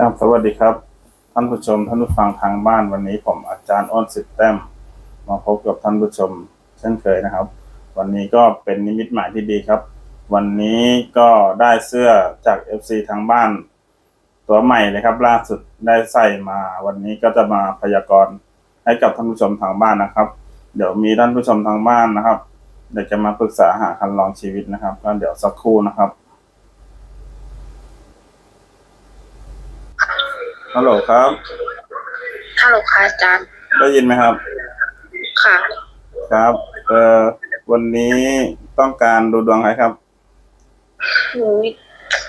ครับสวัสดีครับ ท่านผู้ชมท่านผู้ฟังทางบ้านวันนี้ผมอาจารย์อ้นสิบแต้มมาพบกับท่านผู้ชม เช่นเคยนะครับ วันนี้ก็เป็นนิมิตหมายที่ดีครับ วันนี้ก็ได้เสื้อจาก FC ทางบ้าน ตัวใหม่เลยครับ ล่าสุดได้ใส่มา วันนี้ก็จะมาพยากรณ์ให้กับท่านผู้ชมทางบ้านนะครับ เดี๋ยวมีท่านผู้ชมทางบ้านนะครับเดี๋ยวจะมาปรึกษาหาคันลองชีวิตนะครับก็เดี๋ยวสักครู่นะครับ ฮัลโหลครับ ฮัลโหลค่ะอาจารย์ ได้ยินไหมครับ ค่ะ ครับ เอ่อ วันนี้ต้องการดูดวงใครครับ หนู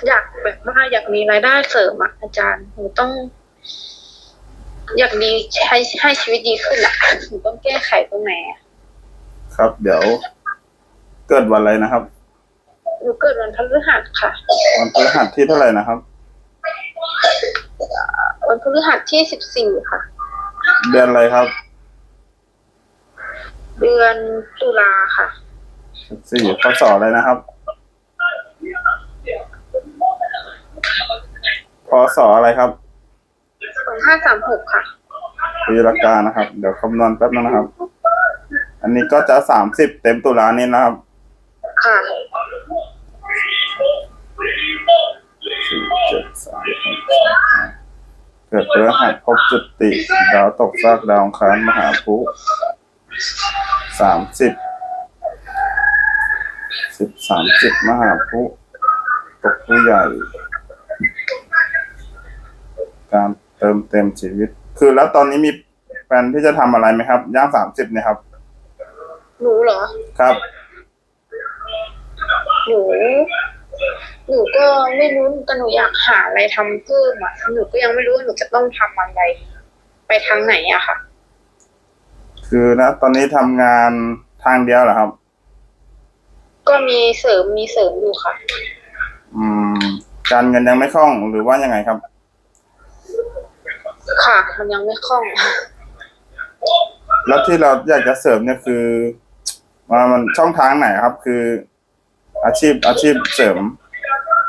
อยากแบบว่าอยากมีรายได้เสริมอะอาจารย์ หนูต้อง อยากดีให้ให้ชีวิตดีขึ้นอะหนูต้องแก้ไขตรงไหนอะครับ เดี๋ยว เกิดวันอะไรนะครับ หนูเกิดวันพฤหัสค่ะ วันพฤหัสที่เท่าไหร่นะครับ วันพฤหัสที่สิบสี่ค่ะ เดือนอะไรครับ เดือนตุลาค่ะสี่พศอะไรนะครับพศอะไรครับสองห้าสามหกค่ะปีละกานะครับ เดี๋ยวคำนวณแป๊บนึงนะครับ อันนี้ก็จะสามสิบเต็มตุลานี้นะครับ ค่ะ สี่เจ็ดสามหกห้า เกิดพฤหัสพบจุติ ดาวตกซากดาวอังคารมหาภุสามสิบสิบสามสิบมหาภุตกผู้ใหญ่ การเติมเต็มชีวิต คือแล้วตอนนี้มีแผนที่จะทำอะไรไหมครับ ย่างสามสิบเนี่ยครับ หนูเหรอ ครับ หนู หนู ก็ไม่รู้แต่หนูอยากหาอะไรทำเพิ่มอะหนูก็ยังไม่รู้ว่าหนูจะต้องทำอะไร ไปทางไหนอะค่ะ คือนะตอนนี้ทำงานทางเดียวเหรอครับ ก็มีเสริมมีเสริมอยู่ค่ะ อืม การเงินยังไม่คล่องหรือว่ายังไงครับ ค่ะมันยังไม่คล่อง แล้วที่เราอยากจะเสริมเนี่ยคือว่ามันช่องทางไหนครับ คือ อาชีพอาชีพเสริม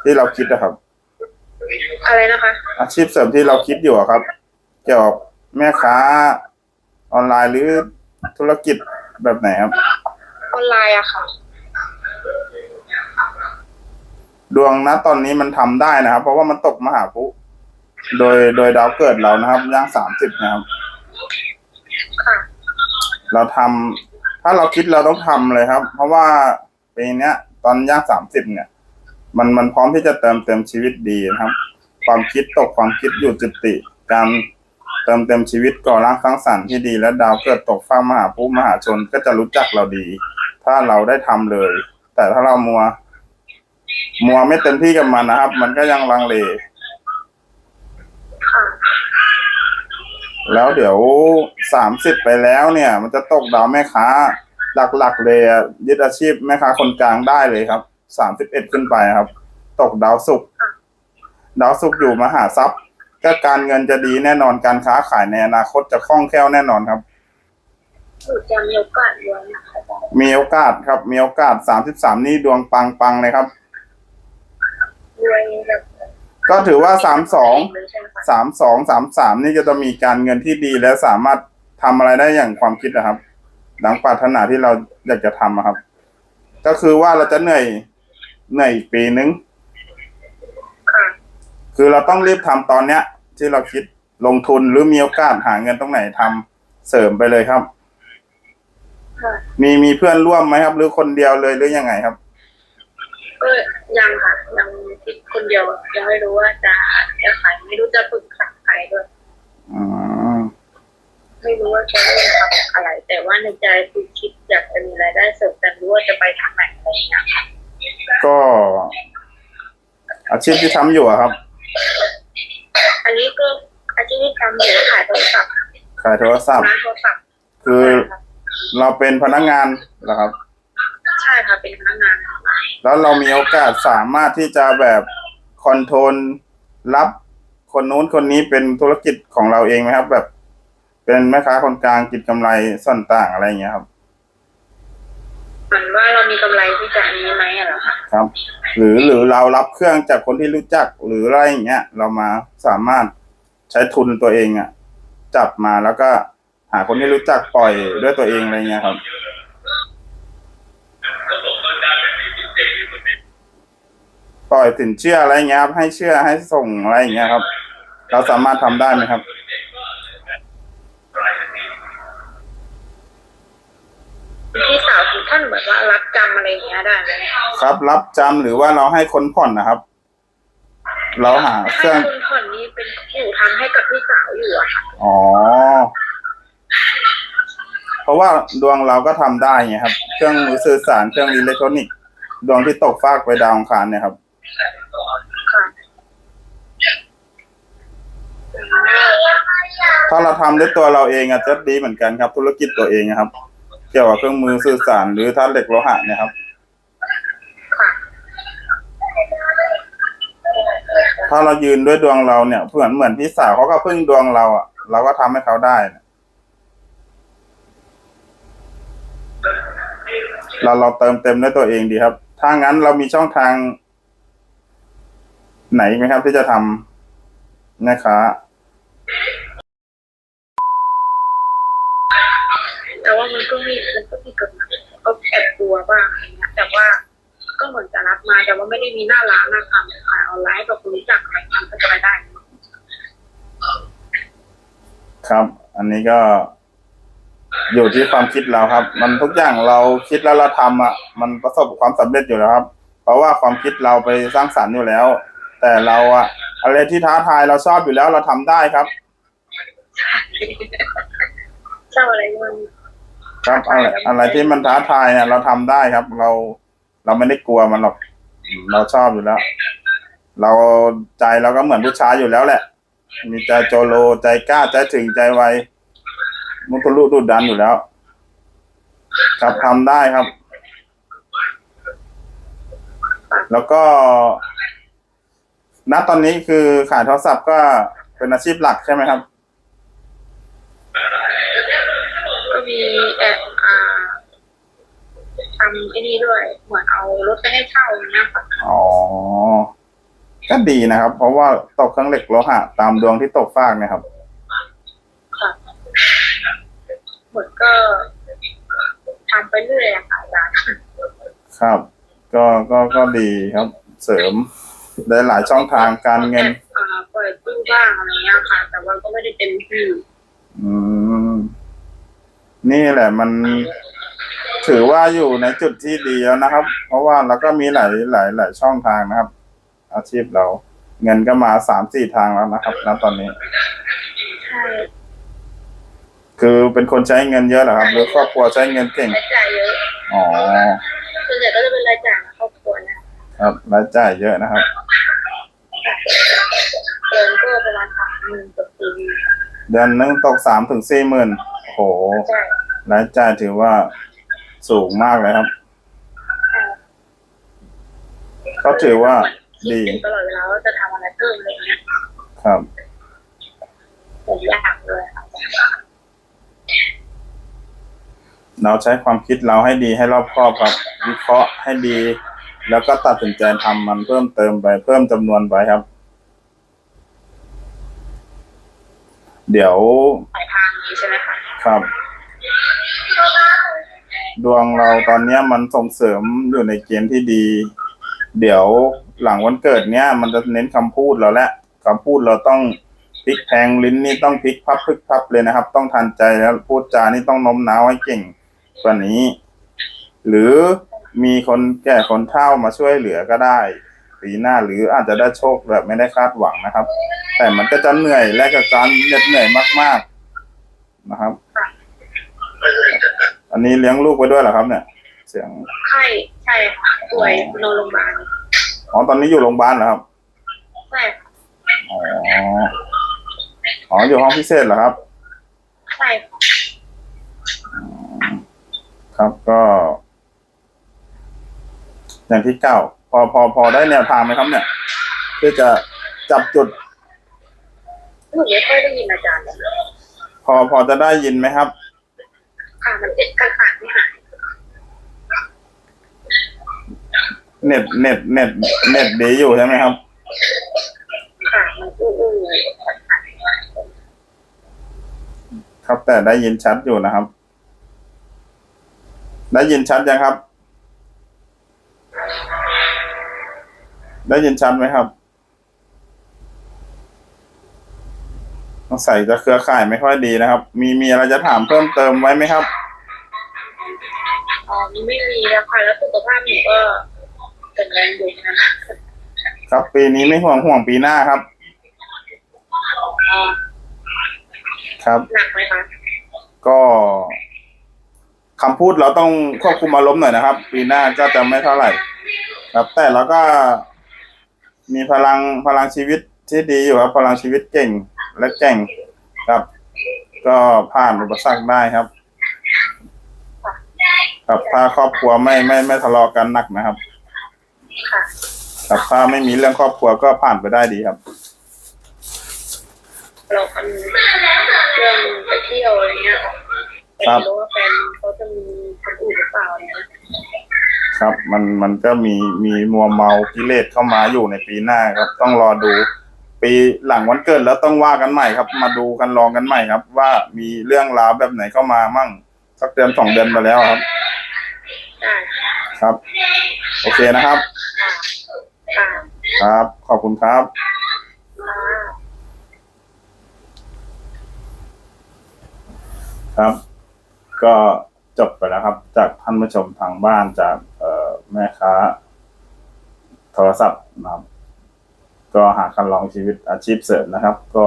ที่เราคิดนะครับ อะไรนะคะ อาชีพเสริมที่เราคิดอยู่อะครับ เกี่ยวกับแม่ค้า ออนไลน์หรือธุรกิจแบบไหนครับ ออนไลน์อะค่ะ ดวงนะตอนนี้มันทำได้นะครับ เพราะว่ามันตกมหาภุโดยโดยดาวเกิดเรานะครับย่างสามสิบนะครับ ค่ะ เราทำถ้าเราคิดเราต้องทำเลยครับ เพราะว่าปีเนี้ย ตอนย่างสามสิบเนี่ย มันมันพร้อมที่จะเติมเต็มชีวิตดีนะครับ ความคิดตกความคิดอยู่จุติ การเติมเต็มชีวิตก่อร่างสร้างสรรค์ที่ดี และดาวเกิดตกฟ้ามหาภูมิมหาชนก็จะรู้จักเราดี ถ้าเราได้ทำเลย แต่ถ้าเรามัว มัวไม่เต็มที่กับมันนะครับ มันก็ยังลังเลค่ะแล้วเดี๋ยวสามสิบไปแล้วเนี่ย มันจะตกดาวแม่ค้า หลักๆเลยอะยึดอาชีพแม่ค้าคนกลางได้เลยครับ สามสิบเอ็ดขึ้นไปครับ ตกดาวศุกร์ดาวศุกร์อยู่มหาทรัพย์ ก็การเงินจะดีแน่นอนการค้าขายในอนาคตจะคล่องแคล่วแน่นอนครับหนูจะมีโอกาสรวยนะคะอาจารย์มีโอกาสครับ มีโอกาสสามสิบสามนี่ดวงปังปังๆเลยครับรวยแบบก็ถือว่าสามสองเลยใช่ไหมคะสามสองสามสามนี่จะต้องมีการเงินที่ดีและสามารถทำอะไรได้อย่างความคิดนะครับ ดังปรารถนาที่เราอยากจะทำอะครับ ก็คือว่าเราจะเหนื่อย เหนื่อยอีกปีนึง ค่ะ คือเราต้องรีบทำตอนเนี้ย ที่เราคิดลงทุนหรือมีโอกาสหาเงินตรงไหนทำเสริมไปเลยครับ ค่ะ มีมีเพื่อนร่วมไหมครับ หรือคนเดียวเลยหรือยังไงครับ ก็ยังค่ะ ยังคิดคนเดียวยังไม่รู้ว่าจะจะขายไม่รู้จะปรึกษาใครด้วย อืมไม่รู้ว่าจะเริ่มทำอะไร แต่ว่าในใจคือคิดอยากจะมีรายได้เสริมแต่รู้ว่าจะไปทางไหนอะไรอย่างเงี้ยค่ะ ก็อาชีพที่ทำอยู่อะครับ อันนี้ก็อาชีพที่ทำอยู่ขายโทรศัพท์ขายโทรศัพท์ ร้านโทรศัพท์คือเราเป็นพนักงานเหรอครับ ใช่ค่ะเป็นพนักงานแล้วเรามีโอกาสสามารถที่จะแบบคอนโทรลรับคนนู้นคนนี้เป็นธุรกิจของเราเองไหมครับ แบบ เป็นแม่ค้าคนกลางกินกำไรส่วนต่างอะไรอย่างเงี้ยครับ เหมือนว่าเรามีกำไรที่จะนี้ไหมอะเหรอคะครับ หรือหรือเรารับเครื่องจากคนที่รู้จักหรืออะไรอย่างเงี้ยเรามาสามารถใช้ทุนตัวเองอะจับมาแล้วก็หาคนที่รู้จักปล่อยด้วยตัวเองอะไรเงี้ยครับปล่อยสินเชื่ออะไรเงี้ยครับให้เชื่อให้ส่งอะไรอย่างเงี้ยครับ เราสามารถทำได้ไหมครับ พี่ สาวถึงท่านแบบว่ารับจำอะไรอย่างเงี้ยได้ไหมครับ รับจำหรือว่าเราให้คนผ่อนนะครับ เราหาเคให้รื่องคุณผ่อนนี้เป็นอยู่ทำให้กับพี่สาวอยู่อะค่ะอ๋อ เพราะว่าดวงเราก็ทำได้ไงครับ เครื่องมือสื่อสารเครื่องอิเล็กทรอนิกส์ดวงที่ตกฟากไปดาวอังคารเนี่ยครับ ค่ะถ้าเราทำด้วยตัวเราเองอาจจะดีเหมือนกันครับ ธุรกิจตัวเองนะครับ เกี่ยวกับเครื่องมือสื่อสารหรือท่าตุเหล็กโลหะเนี่ยครับ ถ้าเรายืนด้วยดวงเราเนี่ยเหมือนเหมือนพี่สาวเขาก็พึ่งดวงเราอะเราก็ทำให้เขาได้ เราเราเติมเต็มด้วยตัวเองดีครับ ถ้างั้นเรามีช่องทาง ไหนไหมครับที่จะทำนะคะ แต่ว่ามันก็มีมันก็มีกฎหมายก็ แอบกลัวบ้างอะไรเงี้ยแต่ว่าก็เหมือนจะรับมาแต่ว่าไม่ได้มีหน้าร้านนะคะขายออนไลน์กับคนรู้จักอะไรเงี้ยก็จะไปได้ ครับ อันนี้ก็ อยู่ที่ความคิดเราครับ มันทุกอย่างเราคิดแล้วเราทำอะ มันประสบความสำเร็จอยู่แล้วครับ เพราะว่าความคิดเราไปสร้างสรรค์อยู่แล้ว แต่เราอะอะไรที่ท้าทายเราชอบอยู่แล้วเราทำได้ครับเจ้าอะไรมัน ครับอะไรอะไรที่มันท้าทายเนี่ยเราทำได้ครับ เราเราไม่ได้กลัวมันหรอกอืมเราชอบอยู่แล้ว เราใจเราก็เหมือนผู้ชายอยู่แล้วแหละ มีใจโจโลใจกล้าใจถึงใจไวมุทะลุดุดันอยู่แล้ว ครับทำได้ครับ แล้วก็ณตอนนี้คือขายโทรศัพท์ก็เป็นอาชีพหลักใช่ไหมครับก็ มีแอบอ่าทำไอ้นี่ด้วยเหมือนเอารถไปให้เช่าอย่างเงี้ยค่ะอ๋อ ก็ดีนะครับ เพราะว่าตกเครื่องเหล็กโลหะตามดวงที่ตกฟากเนะครับ ค่ะเหมือนก็ทำไปเรื่อยอะค่ะอาจารย์ครับ ก็ก็ก็ดีครับ เสริมได้หลายช่องทางการเงินแอบอ่าปล่อยกู้บ้างอะไรเงี้ยค่ะ แต่ว่าก็ไม่ได้เต็มที่ อืม นี่แหละมันถือว่าอยู่ในจุดที่ดีแล้วนะครับ เพราะว่าเราก็มีหลายหลายหลายช่องทางนะครับ อาชีพเรา เงินก็มาสามสี่ทางแล้วนะครับณตอนนี้ ใช่คือเป็นคนใช้เงินเยอะเหรอครับ หรือครอบครัวใช้เงินเก่งรายจ่ายเยอะอ๋อส่วนใหญ่ก็จะเป็นรายจ่ายครอบครัวนะครับรายจ่ายเยอะนะครับเดือนก็ประมาณสามหมื่นต่อปี เดือนนึงตกสามถึงสี่หมื่นโหใช่รายจ่ายถือว่าสูงมากเลยครับ ก็ถือว่าดี คิดตลอดเวลาว่าจะทำอะไรเพิ่มอะไรเงี้ยครับ ผมอยากเลยค่ะเราใช้ความคิดเราให้ดีให้รอบคอบครับ วิเคราะห์ให้ดี แล้วก็ตัดสินใจทำมันเพิ่มเติมไป เพิ่มจำนวนไปครับ เดี๋ยวสายทางนี้ใช่ไหมคะครับ ดวงเราตอนเนี้ยมันส่งเสริมอยู่ในเกณฑ์ที่ดี เดี๋ยวหลังวันเกิดเนี้ยมันจะเน้นคำพูดเราและคำพูดเราต้องพลิกแพลงลิ้นนี่ต้องพลิกพับพลิกพับเลยนะครับ ต้องทันใจแล้วพูดจานี่ต้องโน้มน้าวให้เก่งกว่านี้ หรือมีคนแก่คนเฒ่ามาช่วยเหลือก็ได้ ปีหน้าหรืออาจจะได้โชคแบบไม่ได้คาดหวังนะครับ แต่มันก็จะเหนื่อยและกับการเหน็ดเหนื่อยมาก ๆนะครับ อันนี้เลี้ยงลูกไว้ด้วยเหรอครับ เนี่ย เสียงไข้ใช่ค่ะป่วยนอนโรงพยาบาลอ๋อตอนนี้อยู่โรงพยาบาลเหรอครับใช่ค่ะอ๋ออ๋ออยู่ห้องพิเศษเหรอครับใช่ค่ะครับก็ อย่างที่เก้าพ อพอพอได้แนวทางไหมครับเนี่ยเพื่อจะจับจุดหนูไม่ค่อยได้ยินอาจารย์เลยพอพอจะได้ยินไหมครับ ค่ะมันเป็นการขาดไม่หายเน็ตเน็ตเน็ตเน็ตดีอยู่ใช่ไหมครับ ค่ะมันอื้อๆเลยครับแต่ได้ยินชัดอยู่นะครับ ได้ยินชัดยังครับ ได้ยินชัดไหมครับต้องใส่จะเครือข่ายไม่ค่อยดีนะครับ มีมีอะไรจะถามเพิ่มเติมไว้ไหมครับอ๋อไม่มีแล้วค่ะแล้วสุขภาพหนูก็แข็งแรงอยู่นะคะครับปีนี้ไม่ห่วงห่วงปีหน้าครับอ๋อครับหนักไหมคะก็คำพูดเราต้องควบคุมอารมณ์หน่อยนะครับ ปีหน้าก็จะไม่เท่าไหร่ ครับ แต่เราก็ มีพลังพลังชีวิตที่ดีอยู่ครับ พลังชีวิตเก่งและเก่งครับ ก็ผ่านอุปสรรคได้ครับ ครับถ้าครอบครัวไม่ไม่ไม่ทะเลาะกันหนักนะครับค่ะครับถ้าไม่มีเรื่องครอบครัวก็ผ่านไปได้ดีครับเราคันเรื่องไปเที่ยวอะไรเงี้ยครับไม่รู้ว่าแฟนเขาจะมีคนอื่นหรือเปล่าเนี่ย ครับ มันมันก็มีมีมัวเมากิเลสเข้ามาอยู่ในปีหน้าครับ ต้องรอดู ปีหลังวันเกิดแล้วต้องว่ากันใหม่ครับ มาดูกันลองกันใหม่ครับ ว่ามีเรื่องราวแบบไหนเข้ามามั่งสักเดือนสองเดือนมาแล้วครับครับ โอเคนะครับ ค่ะครับ ขอบคุณครับ ครับ ก็จบไปแล้วครับ จากท่านผู้ชมทางบ้านจาก แม่ค้า โทรศัพท์นะครับ ก็หาคันลองชีวิตอาชีพเสริมนะครับ ก็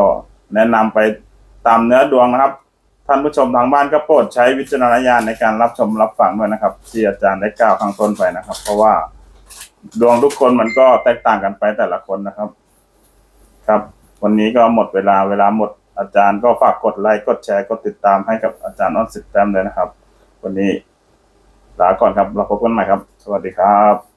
แนะนำไปตามเนื้อดวงนะครับ ท่านผู้ชมทางบ้านก็โปรดใช้วิจารณญาณในการรับชมรับฟังด้วยนะครับที่อาจารย์ได้กล่าวข้างต้นไปนะครับ เพราะว่าดวงทุกคนมันก็แตกต่างกันไปแต่ละคนนะครับ ครับ วันนี้ก็หมดเวลาเวลาหมดอาจารย์ก็ฝากกดไลค์กดแชร์กดติดตามให้กับอาจารย์อ้อนสิบแต้มเลยนะครับ วันนี้ ลาก่อนครับเราพบกันใหม่ครับ สวัสดีครับ